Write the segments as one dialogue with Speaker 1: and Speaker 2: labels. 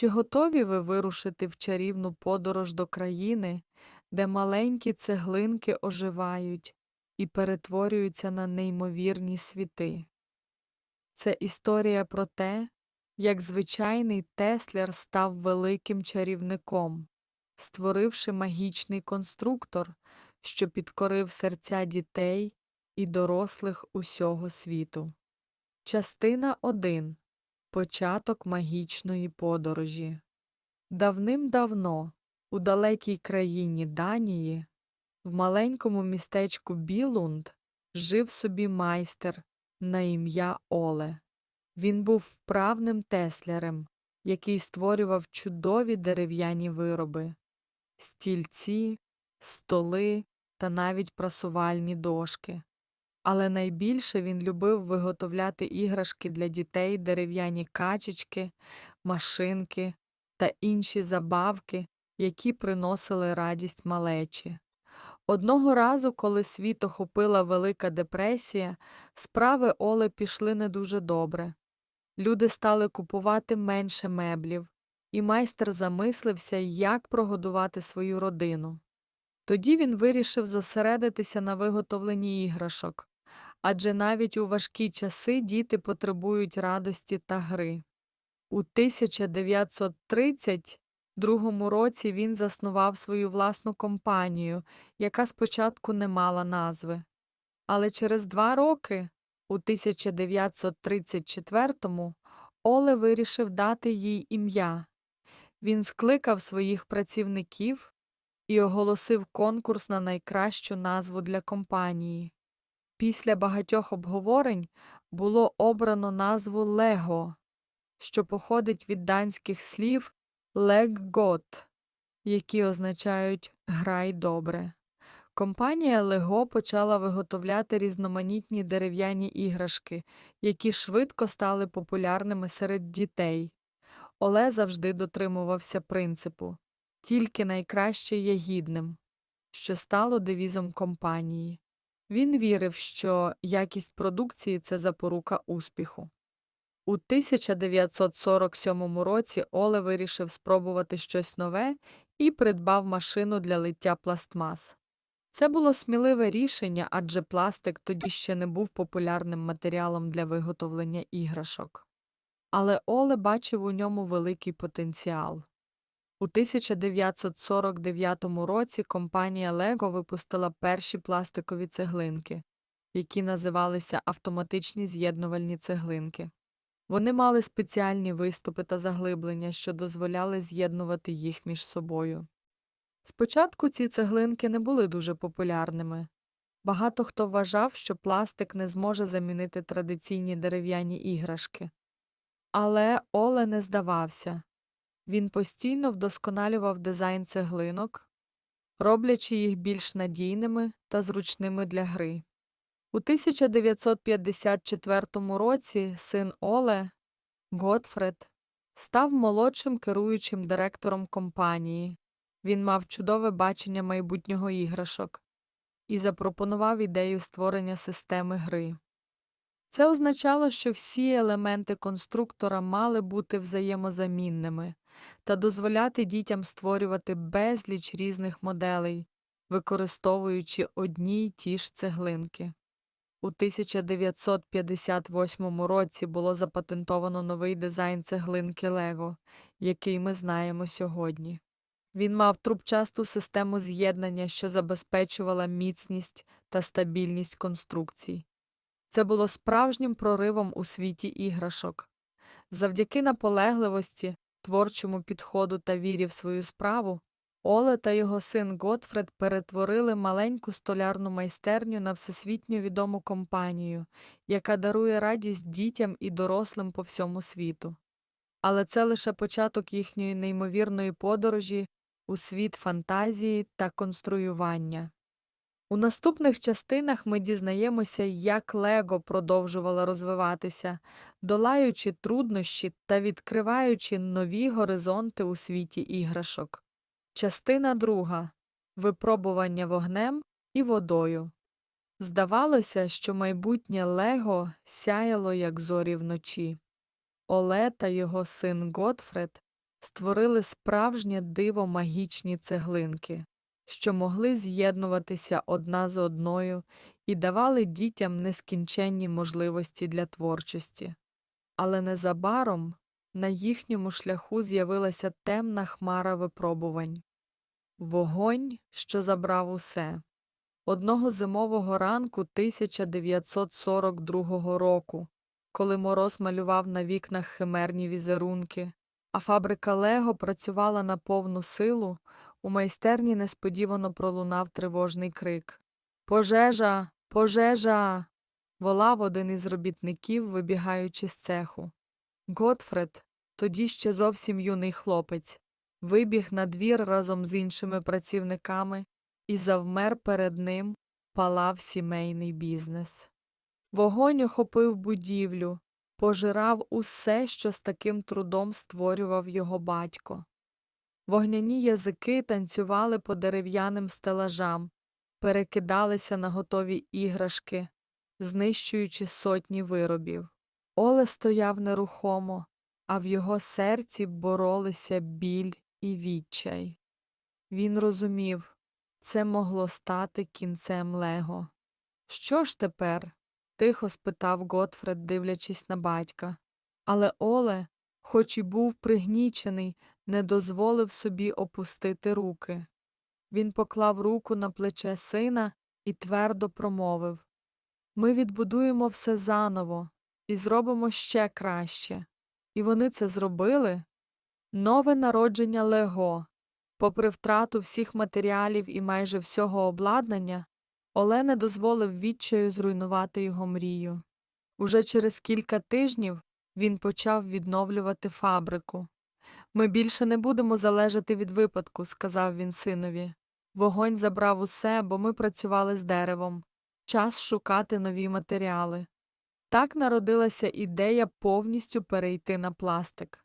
Speaker 1: Чи готові ви вирушити в чарівну подорож до країни, де маленькі цеглинки оживають і перетворюються на неймовірні світи? Це історія про те, як звичайний Теслер став великим чарівником, створивши магічний конструктор, що підкорив серця дітей і дорослих усього світу. Частина 1. Початок магічної подорожі. Давним-давно, у далекій країні Данії, в маленькому містечку Білунд, жив собі майстер на ім'я Оле. Він був вправним теслярем, який створював чудові дерев'яні вироби, стільці, столи та навіть прасувальні дошки. Але найбільше він любив виготовляти іграшки для дітей, дерев'яні качечки, машинки та інші забавки, які приносили радість малечі. Одного разу, коли світ охопила Велика депресія, справи Оле пішли не дуже добре. Люди стали купувати менше меблів, і майстер замислився, як прогодувати свою родину. Тоді він вирішив зосередитися на виготовленні іграшок, адже навіть у важкі часи діти потребують радості та гри. У 1932 році він заснував свою власну компанію, яка спочатку не мала назви. Але через два роки, у 1934-му, Оле вирішив дати їй ім'я. Він скликав своїх працівників і оголосив конкурс на найкращу назву для компанії. Після багатьох обговорень було обрано назву Лего, що походить від данських слів «леггот», які означають Грай добре. Компанія Лего почала виготовляти різноманітні дерев'яні іграшки, які швидко стали популярними серед дітей. Оле завжди дотримувався принципу тільки найкраще є гідним, що стало девізом компанії. Він вірив, що якість продукції це запорука успіху. У 1947 році Оле вирішив спробувати щось нове і придбав машину для лиття пластмас. Це було сміливе рішення, адже пластик тоді ще не був популярним матеріалом для виготовлення іграшок. Але Оле бачив у ньому великий потенціал. У 1949 році компанія Lego випустила перші пластикові цеглинки, які називалися автоматичні з'єднувальні цеглинки. Вони мали спеціальні виступи та заглиблення, що дозволяли з'єднувати їх між собою. Спочатку ці цеглинки не були дуже популярними. Багато хто вважав, що пластик не зможе замінити традиційні дерев'яні іграшки. Але Оле не здавався. Він постійно вдосконалював дизайн цеглинок, роблячи їх більш надійними та зручними для гри. У 1954 році син Оле Готфред став молодшим керуючим директором компанії. Він мав чудове бачення майбутнього іграшок і запропонував ідею створення системи гри. Це означало, що всі елементи конструктора мали бути взаємозамінними та дозволяти дітям створювати безліч різних моделей, використовуючи одні й ті ж цеглинки. У 1958 році було запатентовано новий дизайн цеглинки Лего, який ми знаємо сьогодні. Він мав трубчасту систему з'єднання, що забезпечувала міцність та стабільність конструкцій. Це було справжнім проривом у світі іграшок. Завдяки наполегливості, творчому підходу та вірі в свою справу, Оле та його син Готфред перетворили маленьку столярну майстерню на всесвітньо відому компанію, яка дарує радість дітям і дорослим по всьому світу. Але це лише початок їхньої неймовірної подорожі у світ фантазії та конструювання. У наступних частинах ми дізнаємося, як Лего продовжувало розвиватися, долаючи труднощі та відкриваючи нові горизонти у світі іграшок. Частина друга Випробування вогнем і водою. Здавалося, що майбутнє Лего сяяло, як зорі вночі. Оле та його син Готфред створили справжнє диво магічні цеглинки, що могли з'єднуватися одна з одною і давали дітям нескінченні можливості для творчості. Але незабаром на їхньому шляху з'явилася темна хмара випробувань вогонь, що забрав усе. Одного зимового ранку 1942 року, коли мороз малював на вікнах химерні візерунки, а фабрика Лего працювала на повну силу, у майстерні несподівано пролунав тривожний крик Пожежа! Пожежа! волав один із робітників, вибігаючи з цеху. Готфред, тоді ще зовсім юний хлопець, вибіг на двір разом з іншими працівниками і завмер перед ним палав сімейний бізнес. Вогонь охопив будівлю, пожирав усе, що з таким трудом створював його батько. Вогняні язики танцювали по дерев'яним стелажам, перекидалися на готові іграшки, знищуючи сотні виробів. Оле стояв нерухомо, а в його серці боролися біль і відчай. Він розумів, це могло стати кінцем Лего. Що ж тепер? тихо спитав Готфред, дивлячись на батька. Але Оле, хоч і був пригнічений, не дозволив собі опустити руки. Він поклав руку на плече сина і твердо промовив Ми відбудуємо все заново і зробимо ще краще. І вони це зробили. Нове народження Лего. Попри втрату всіх матеріалів і майже всього обладнання, Оле дозволив відчаю зруйнувати його мрію. Уже через кілька тижнів він почав відновлювати фабрику. Ми більше не будемо залежати від випадку, сказав він синові. Вогонь забрав усе, бо ми працювали з деревом. Час шукати нові матеріали. Так народилася ідея повністю перейти на пластик.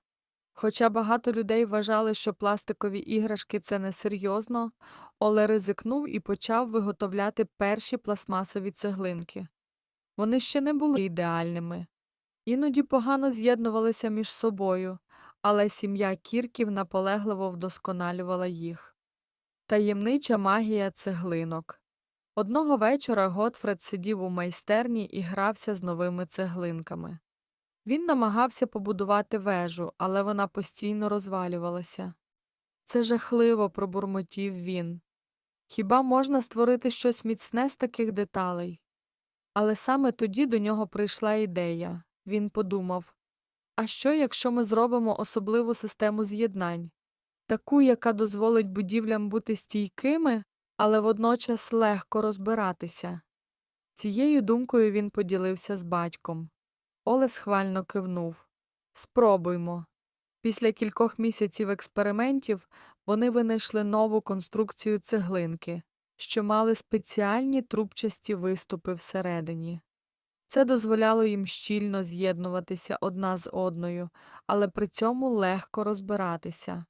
Speaker 1: Хоча багато людей вважали, що пластикові іграшки це несерйозно, Оле ризикнув і почав виготовляти перші пластмасові цеглинки. Вони ще не були ідеальними, іноді погано з'єднувалися між собою, але сім'я Кірків наполегливо вдосконалювала їх. Таємнича магія цеглинок. Одного вечора Готфред сидів у майстерні і грався з новими цеглинками. Він намагався побудувати вежу, але вона постійно розвалювалася. Це жахливо, пробурмотів він. Хіба можна створити щось міцне з таких деталей? Але саме тоді до нього прийшла ідея. Він подумав а що, якщо ми зробимо особливу систему з'єднань, таку, яка дозволить будівлям бути стійкими, але водночас легко розбиратися? Цією думкою він поділився з батьком. Оле схвально кивнув Спробуймо. Після кількох місяців експериментів вони винайшли нову конструкцію цеглинки, що мали спеціальні трубчасті виступи всередині. Це дозволяло їм щільно з'єднуватися одна з одною, але при цьому легко розбиратися.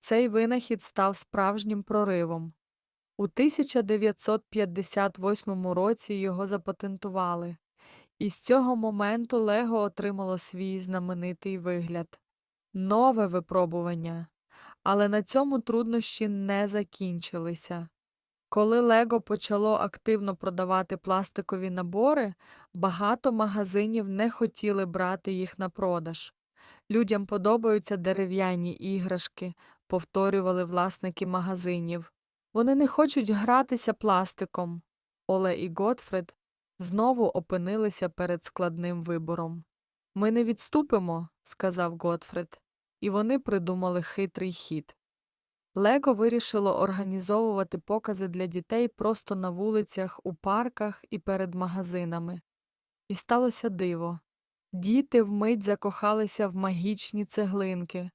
Speaker 1: Цей винахід став справжнім проривом. У 1958 році його запатентували, і з цього моменту Лего отримало свій знаменитий вигляд нове випробування. Але на цьому труднощі не закінчилися. Коли Лего почало активно продавати пластикові набори, багато магазинів не хотіли брати їх на продаж. Людям подобаються дерев'яні іграшки, повторювали власники магазинів. Вони не хочуть гратися пластиком. Оле і Готфред знову опинилися перед складним вибором. Ми не відступимо, сказав Готфред, і вони придумали хитрий хід. Лего вирішило організовувати покази для дітей просто на вулицях, у парках і перед магазинами. І сталося диво. Діти вмить закохалися в магічні цеглинки.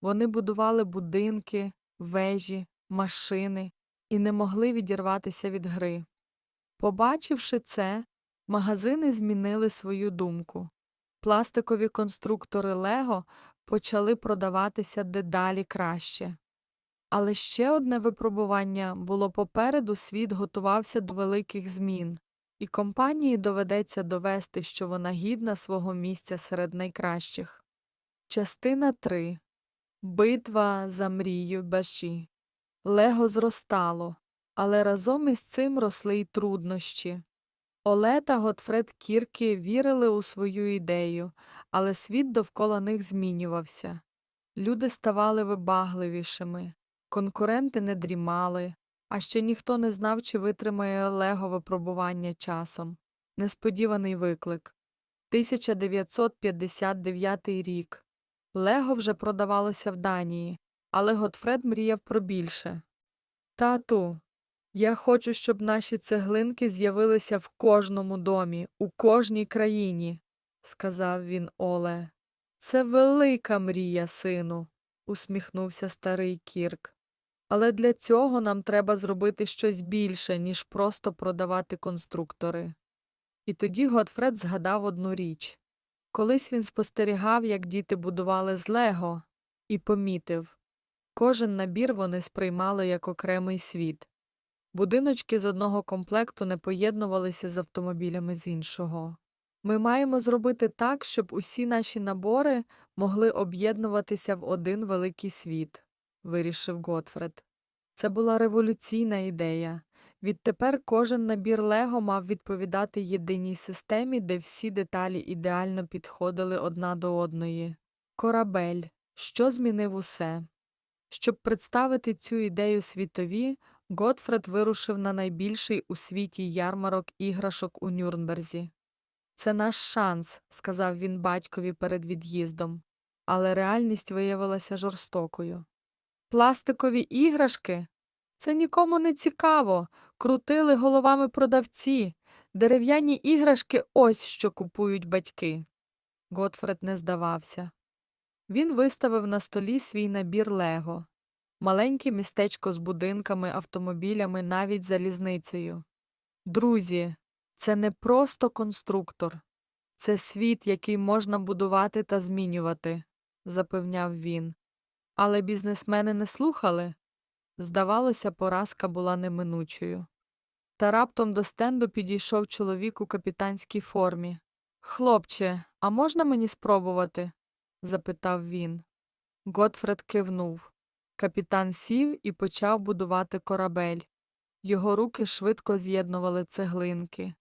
Speaker 1: Вони будували будинки, вежі, машини і не могли відірватися від гри. Побачивши це, магазини змінили свою думку. Пластикові конструктори Лего почали продаватися дедалі краще. Але ще одне випробування було попереду світ готувався до великих змін, і компанії доведеться довести, що вона гідна свого місця серед найкращих. Частина 3. Битва за мрію баші. Лего зростало, але разом із цим росли й труднощі. Оле та Готфред Кірки вірили у свою ідею, але світ довкола них змінювався. Люди ставали вибагливішими, конкуренти не дрімали, а ще ніхто не знав, чи витримає Лего випробування часом. Несподіваний виклик. 1959 рік. Лего вже продавалося в Данії, але Готфред мріяв про більше. Тату, я хочу, щоб наші цеглинки з'явилися в кожному домі, у кожній країні, сказав він Оле. Це велика мрія, сину, усміхнувся старий Кірк. Але для цього нам треба зробити щось більше, ніж просто продавати конструктори. І тоді Готфред згадав одну річ. Колись він спостерігав, як діти будували з Лего, і помітив кожен набір вони сприймали як окремий світ. Будиночки з одного комплекту не поєднувалися з автомобілями з іншого. Ми маємо зробити так, щоб усі наші набори могли об'єднуватися в один великий світ, вирішив Готфред. Це була революційна ідея. Відтепер кожен набір Лего мав відповідати єдиній системі, де всі деталі ідеально підходили одна до одної. Корабель, що змінив усе. Щоб представити цю ідею світові, Готфред вирушив на найбільший у світі ярмарок іграшок у Нюрнберзі. Це наш шанс, сказав він батькові перед від'їздом, але реальність виявилася жорстокою. Пластикові іграшки? Це нікому не цікаво. Крутили головами продавці. Дерев'яні іграшки ось що купують батьки. Готфред не здавався. Він виставив на столі свій набір Лего, маленьке містечко з будинками, автомобілями, навіть залізницею. Друзі, це не просто конструктор, це світ, який можна будувати та змінювати, запевняв він. Але бізнесмени не слухали. Здавалося, поразка була неминучою. Та раптом до стенду підійшов чоловік у капітанській формі. Хлопче, а можна мені спробувати? запитав він. Готфред кивнув. Капітан сів і почав будувати корабель. Його руки швидко з'єднували цеглинки,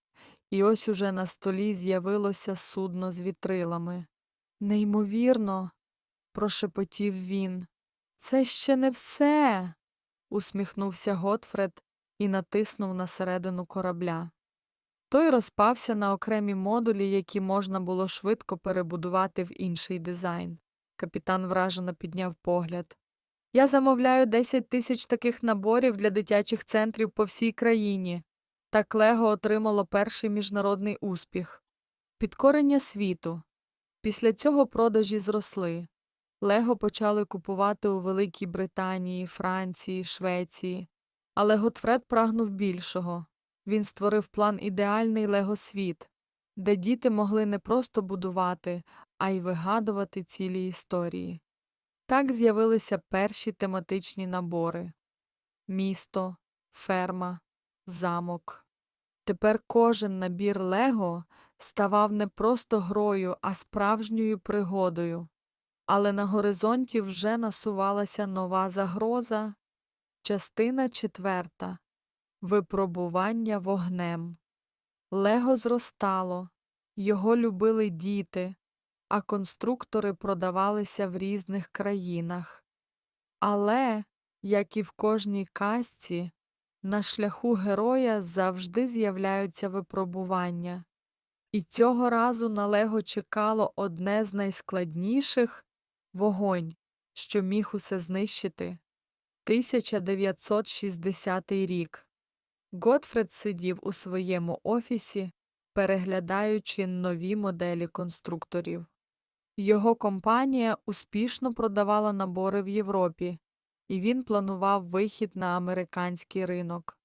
Speaker 1: і ось уже на столі з'явилося судно з вітрилами. Неймовірно, прошепотів він. Це ще не все. усміхнувся Готфред і натиснув на середину корабля. Той розпався на окремі модулі, які можна було швидко перебудувати в інший дизайн. Капітан вражено підняв погляд. Я замовляю 10 тисяч таких наборів для дитячих центрів по всій країні. Так Лего отримало перший міжнародний успіх. Підкорення світу. Після цього продажі зросли. Лего почали купувати у Великій Британії, Франції, Швеції. Але Готфред прагнув більшого. Він створив план ідеальний Лего-світ, де діти могли не просто будувати, а й вигадувати цілі історії. Так з'явилися перші тематичні набори місто, ферма, замок. Тепер кожен набір Лего ставав не просто грою, а справжньою пригодою. Але на горизонті вже насувалася нова загроза. Частина четверта Випробування вогнем. Лего зростало, його любили діти, а конструктори продавалися в різних країнах. Але, як і в кожній казці, на шляху героя завжди з'являються випробування. І цього разу на Лего чекало одне з найскладніших вогонь, що міг усе знищити. 1960 рік. Готфред сидів у своєму офісі, переглядаючи нові моделі конструкторів. Його компанія успішно продавала набори в Європі, і він планував вихід на американський ринок.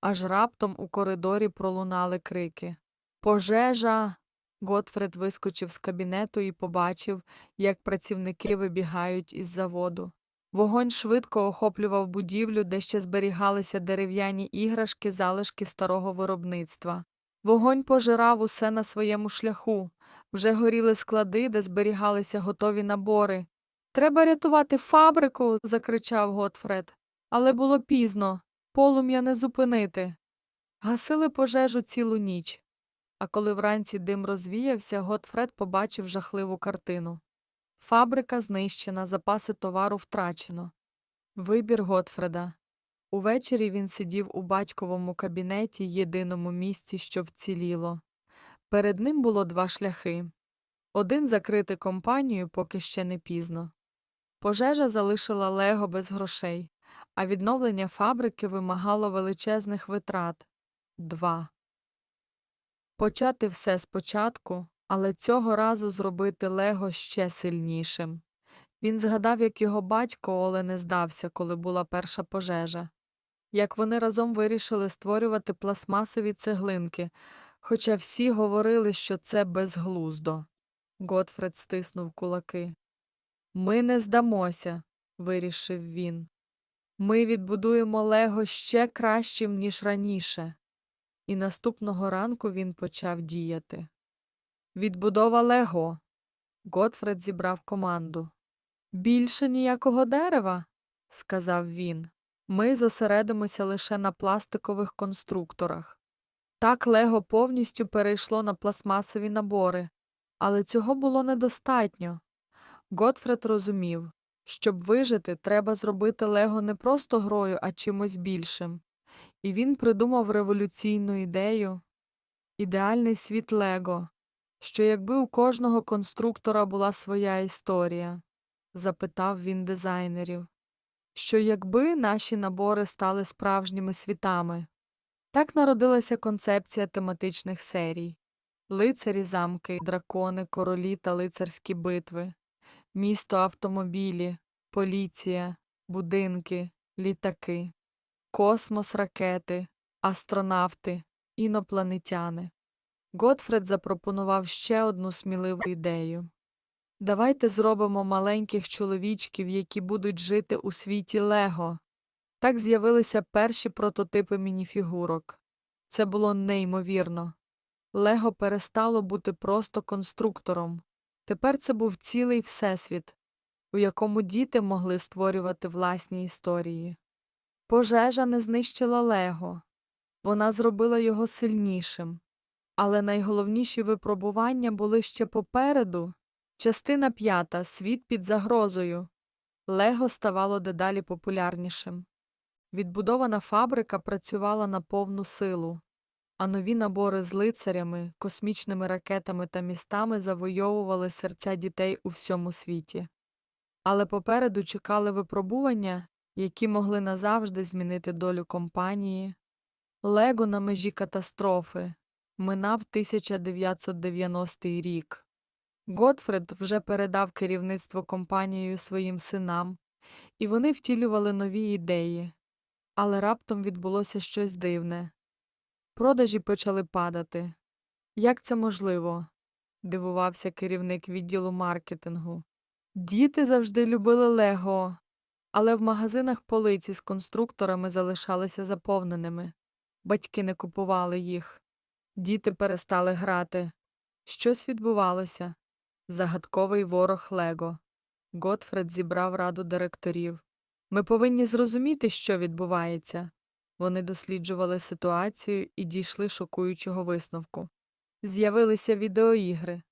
Speaker 1: Аж раптом у коридорі пролунали крики Пожежа. Готфред вискочив з кабінету і побачив, як працівники вибігають із заводу. Вогонь швидко охоплював будівлю, де ще зберігалися дерев'яні іграшки, залишки старого виробництва. Вогонь пожирав усе на своєму шляху. Вже горіли склади, де зберігалися готові набори. Треба рятувати фабрику, закричав Готфред. Але було пізно, полум'я не зупинити. Гасили пожежу цілу ніч. А коли вранці дим розвіявся, Готфред побачив жахливу картину. Фабрика знищена, запаси товару втрачено. Вибір Готфреда. Увечері він сидів у батьковому кабінеті, єдиному місці, що вціліло. Перед ним було два шляхи. Один закрити компанію, поки ще не пізно. Пожежа залишила Лего без грошей, а відновлення фабрики вимагало величезних витрат. Два. Почати все спочатку, але цього разу зробити Лего ще сильнішим. Він згадав, як його батько Оле не здався, коли була перша пожежа, як вони разом вирішили створювати пластмасові цеглинки, хоча всі говорили, що це безглуздо. Готфред стиснув кулаки. Ми не здамося, вирішив він. Ми відбудуємо Лего ще кращим, ніж раніше. І наступного ранку він почав діяти. Відбудова Лего. Готфред зібрав команду. Більше ніякого дерева, сказав він. Ми зосередимося лише на пластикових конструкторах. Так Лего повністю перейшло на пластмасові набори, але цього було недостатньо. Готфред розумів, щоб вижити, треба зробити Лего не просто грою, а чимось більшим. І він придумав революційну ідею ідеальний світ Лего, що якби у кожного конструктора була своя історія, запитав він дизайнерів, що якби наші набори стали справжніми світами. Так народилася концепція тематичних серій лицарі замки, дракони, королі та лицарські битви, місто автомобілі, поліція, будинки, літаки, космос, ракети, астронавти, інопланетяни. Готфред запропонував ще одну сміливу ідею. Давайте зробимо маленьких чоловічків, які будуть жити у світі Лего. Так з'явилися перші прототипи мініфігурок. Це було неймовірно. Лего перестало бути просто конструктором. Тепер це був цілий всесвіт, у якому діти могли створювати власні історії. Пожежа не знищила Лего, вона зробила його сильнішим. Але найголовніші випробування були ще попереду. Частина п'ята Світ під загрозою. Лего ставало дедалі популярнішим. Відбудована фабрика працювала на повну силу, а нові набори з лицарями, космічними ракетами та містами завойовували серця дітей у всьому світі. Але попереду чекали випробування, які могли назавжди змінити долю компанії. Лего на межі катастрофи минав 1990 рік. Готфред вже передав керівництво компанією своїм синам, і вони втілювали нові ідеї. Але раптом відбулося щось дивне. Продажі почали падати. Як це можливо? дивувався керівник відділу маркетингу. Діти завжди любили Лего, але в магазинах полиці з конструкторами залишалися заповненими. Батьки не купували їх. Діти перестали грати. Щось відбувалося. Загадковий ворог Лего. Готфред зібрав раду директорів. Ми повинні зрозуміти, що відбувається. Вони досліджували ситуацію і дійшли шокуючого висновку. З'явилися відеоігри.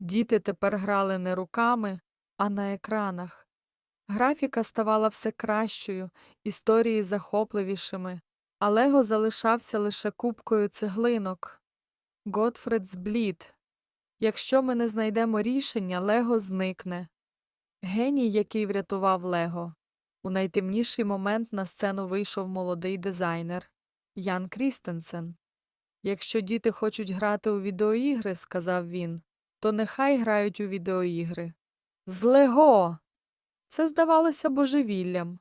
Speaker 1: Діти тепер грали не руками, а на екранах. Графіка ставала все кращою, історії захопливішими, а Лего залишався лише купкою цеглинок. Готфред зблід. Якщо ми не знайдемо рішення, Лего зникне. Геній, який врятував Лего. У найтемніший момент на сцену вийшов молодий дизайнер Ян Крістенсен. Якщо діти хочуть грати у відеоігри, сказав він, то нехай грають у відеоігри. З Лего. Це здавалося божевіллям.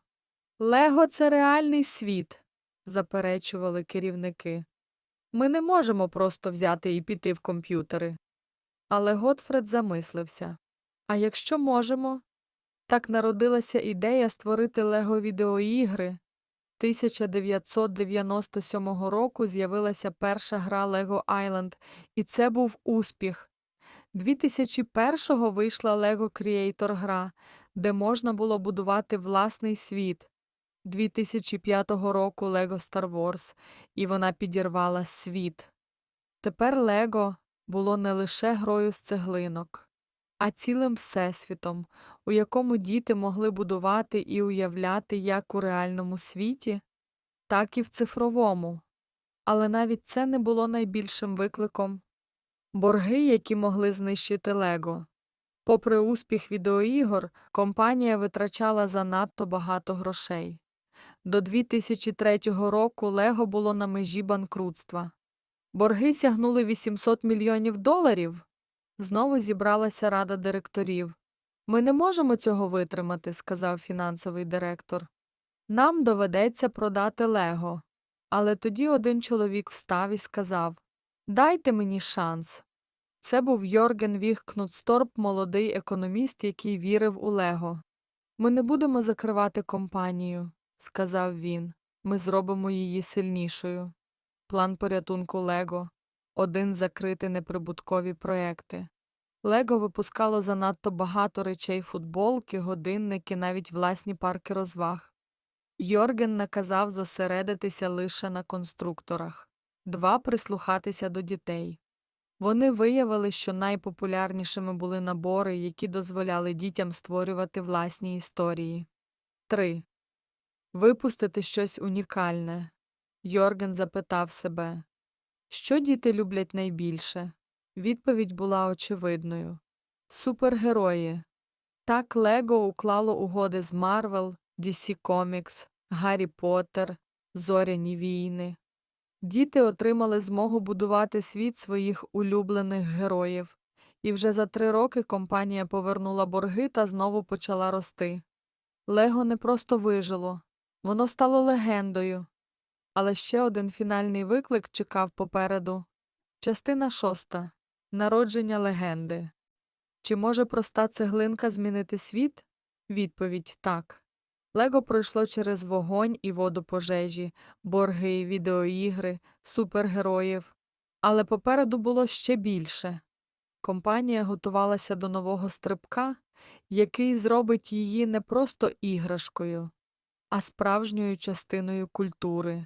Speaker 1: Лего це реальний світ, заперечували керівники. Ми не можемо просто взяти і піти в комп'ютери. Але Готфред замислився А якщо можемо? Так народилася ідея створити Лего відеоігри. 1997 року з'явилася перша гра Lego Island, і це був успіх. 2001-го вийшла Lego Creator гра, де можна було будувати власний світ. 2005 року Lego Star Wars, і вона підірвала світ. Тепер Лего було не лише грою з цеглинок, а цілим всесвітом, у якому діти могли будувати і уявляти як у реальному світі, так і в цифровому. Але навіть це не було найбільшим викликом. Борги, які могли знищити Лего. Попри успіх відеоігор, компанія витрачала занадто багато грошей. До 2003 року Лего було на межі банкрутства. Борги сягнули 800 мільйонів доларів. Знову зібралася рада директорів. Ми не можемо цього витримати, сказав фінансовий директор. Нам доведеться продати Лего. Але тоді один чоловік встав і сказав Дайте мені шанс. Це був Йорген Віхкнутсторп, молодий економіст, який вірив у Лего. Ми не будемо закривати компанію, сказав він. Ми зробимо її сильнішою. План порятунку Лего один закрити неприбуткові проекти. Лего випускало занадто багато речей футболки, годинники, навіть власні парки розваг. Йорген наказав зосередитися лише на конструкторах, два прислухатися до дітей. Вони виявили, що найпопулярнішими були набори, які дозволяли дітям створювати власні історії. 3. Випустити щось унікальне. Йорген запитав себе, що діти люблять найбільше? Відповідь була очевидною супергерої. Так Лего уклало угоди з Марвел, DC Comics, Гаррі Поттер, Зоряні війни. Діти отримали змогу будувати світ своїх улюблених героїв, і вже за три роки компанія повернула борги та знову почала рости. Лего не просто вижило, воно стало легендою. Але ще один фінальний виклик чекав попереду. Частина шоста. Народження легенди. Чи може проста цеглинка змінити світ? Відповідь так. Лего пройшло через вогонь і воду пожежі, борги, відеоігри, супергероїв. Але попереду було ще більше. Компанія готувалася до нового стрибка, який зробить її не просто іграшкою, а справжньою частиною культури.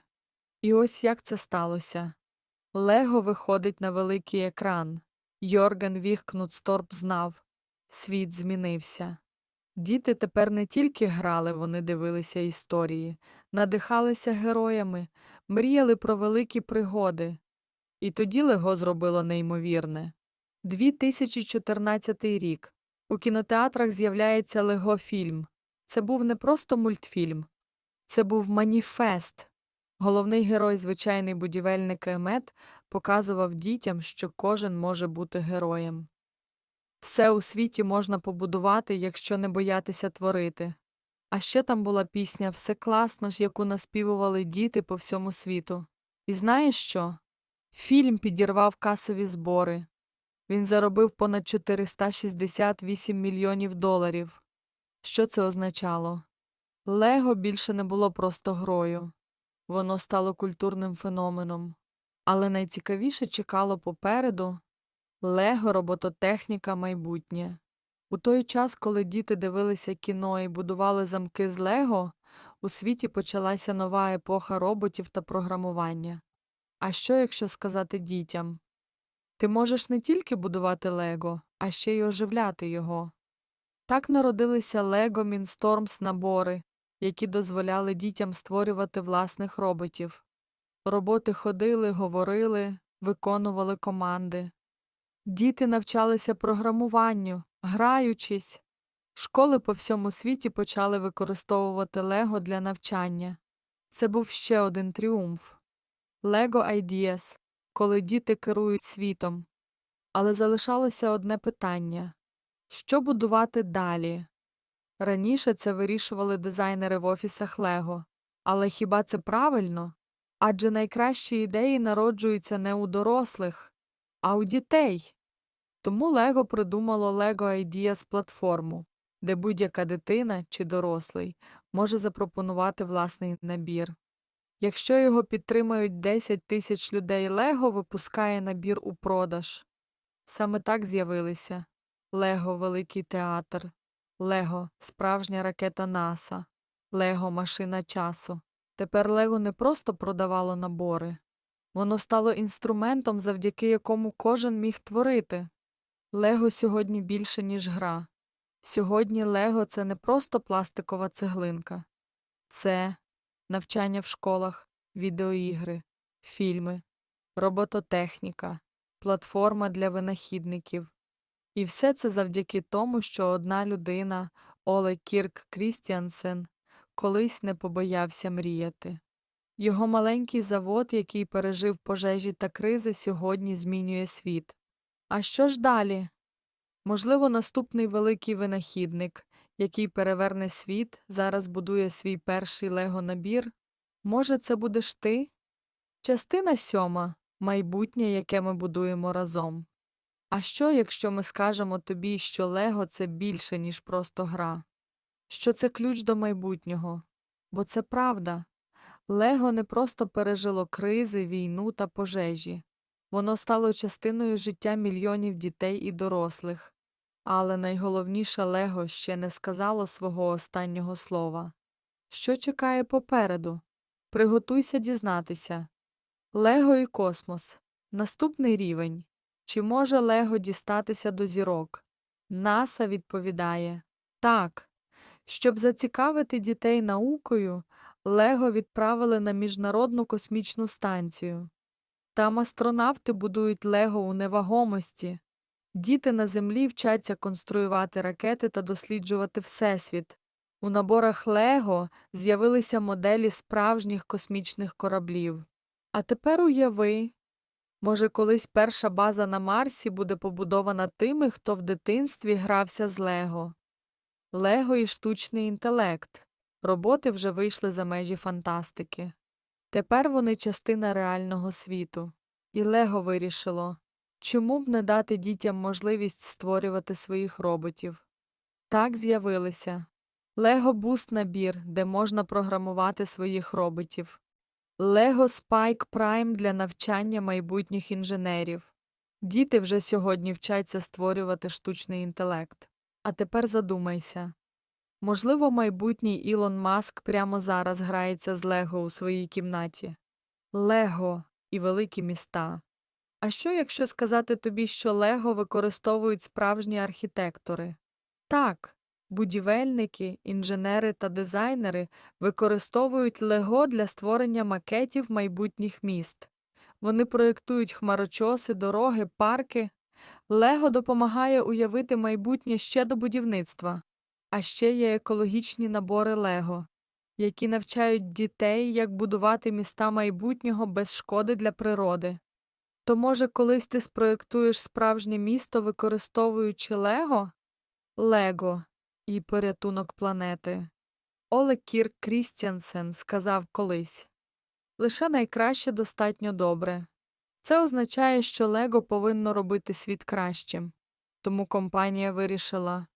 Speaker 1: І ось як це сталося. Лего виходить на великий екран. Йорген Віхкнутсторп знав світ змінився. Діти тепер не тільки грали, вони дивилися історії, надихалися героями, мріяли про великі пригоди. І тоді Лего зробило неймовірне. 2014 рік. У кінотеатрах з'являється Лего фільм. Це був не просто мультфільм, це був маніфест. Головний герой, звичайний будівельник Емет, показував дітям, що кожен може бути героєм. Все у світі можна побудувати, якщо не боятися творити. А ще там була пісня Все класно ж, яку наспівували діти по всьому світу. І знаєш що? Фільм підірвав касові збори. Він заробив понад 468 мільйонів доларів. Що це означало? Лего більше не було просто грою. Воно стало культурним феноменом. Але найцікавіше чекало попереду Лего робототехніка майбутнє. У той час, коли діти дивилися кіно і будували замки з Лего, у світі почалася нова епоха роботів та програмування. А що, якщо сказати дітям? Ти можеш не тільки будувати Лего, а ще й оживляти його. Так народилися Лего Мінстормс набори, які дозволяли дітям створювати власних роботів. Роботи ходили, говорили, виконували команди. Діти навчалися програмуванню, граючись. Школи по всьому світі почали використовувати Лего для навчання. Це був ще один тріумф. Lego Ideas, коли діти керують світом. Але залишалося одне питання що будувати далі? Раніше це вирішували дизайнери в офісах Лего. Але хіба це правильно? Адже найкращі ідеї народжуються не у дорослих, а у дітей. Тому Лего придумало Lego Ideas платформу, де будь-яка дитина чи дорослий може запропонувати власний набір. Якщо його підтримають 10 тисяч людей, Лего випускає набір у продаж. Саме так з'явилися Лего Великий театр, Лего справжня ракета НАСА, Лего машина часу. Тепер Лего не просто продавало набори, воно стало інструментом, завдяки якому кожен міг творити. Лего сьогодні більше, ніж гра. Сьогодні Лего це не просто пластикова цеглинка, це навчання в школах, відеоігри, фільми, робототехніка, платформа для винахідників. І все це завдяки тому, що одна людина, Оле Кірк Крістіансен, колись не побоявся мріяти. Його маленький завод, який пережив пожежі та кризи, сьогодні змінює світ. А що ж далі? Можливо, наступний великий винахідник, який переверне світ, зараз будує свій перший лего-набір? Може, це будеш ти? Частина сьома майбутнє, яке ми будуємо разом. А що, якщо ми скажемо тобі, що Лего це більше, ніж просто гра? Що це ключ до майбутнього? Бо це правда. Лего не просто пережило кризи, війну та пожежі. Воно стало частиною життя мільйонів дітей і дорослих. Але найголовніше Лего ще не сказало свого останнього слова. Що чекає попереду? Приготуйся дізнатися. Лего і космос. Наступний рівень. Чи може Лего дістатися до зірок? НАСА відповідає так. Щоб зацікавити дітей наукою, Лего відправили на Міжнародну космічну станцію. Там астронавти будують Лего у невагомості. Діти на землі вчаться конструювати ракети та досліджувати Всесвіт. У наборах Лего з'явилися моделі справжніх космічних кораблів. А тепер уяви, може, колись перша база на Марсі буде побудована тими, хто в дитинстві грався з Лего. Лего і штучний інтелект. Роботи вже вийшли за межі фантастики. Тепер вони частина реального світу. І Лего вирішило, чому б не дати дітям можливість створювати своїх роботів. Так з'явилися Лего Boost набір, де можна програмувати своїх роботів. Лего Spike Prime для навчання майбутніх інженерів. Діти вже сьогодні вчаться створювати штучний інтелект. А тепер задумайся. Можливо, майбутній Ілон Маск прямо зараз грається з Лего у своїй кімнаті. Лего і великі міста. А що, якщо сказати тобі, що Лего використовують справжні архітектори? Так, будівельники, інженери та дизайнери використовують Лего для створення макетів майбутніх міст. Вони проєктують хмарочоси, дороги, парки. Лего допомагає уявити майбутнє ще до будівництва. А ще є екологічні набори Лего, які навчають дітей, як будувати міста майбутнього без шкоди для природи. То, може, колись ти спроєктуєш справжнє місто, використовуючи Лего? Лего і порятунок планети. Оле Кірк Крістіансен сказав колись лише найкраще достатньо добре. Це означає, що Лего повинно робити світ кращим. Тому компанія вирішила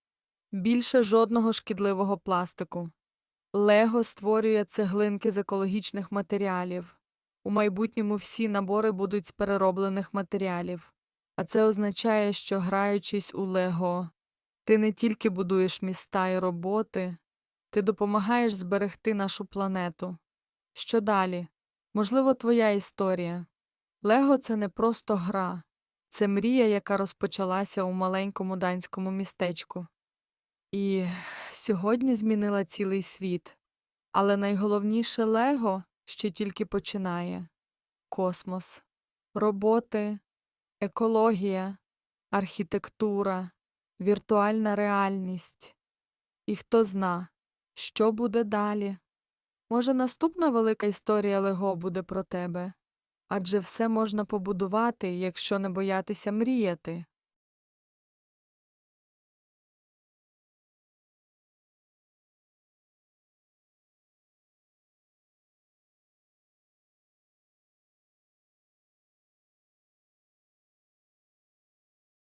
Speaker 1: більше жодного шкідливого пластику. Лего створює цеглинки з екологічних матеріалів. У майбутньому всі набори будуть з перероблених матеріалів. А це означає, що граючись у Лего, ти не тільки будуєш міста і роботи, ти допомагаєш зберегти нашу планету. Що далі? Можливо, твоя історія. Лего це не просто гра, це мрія, яка розпочалася у маленькому данському містечку. І сьогодні змінила цілий світ. Але найголовніше Лего ще тільки починає космос, роботи, екологія, архітектура, віртуальна реальність. І хто зна, що буде далі. Може, наступна велика історія Лего буде про тебе? Адже все можна побудувати, якщо не боятися мріяти.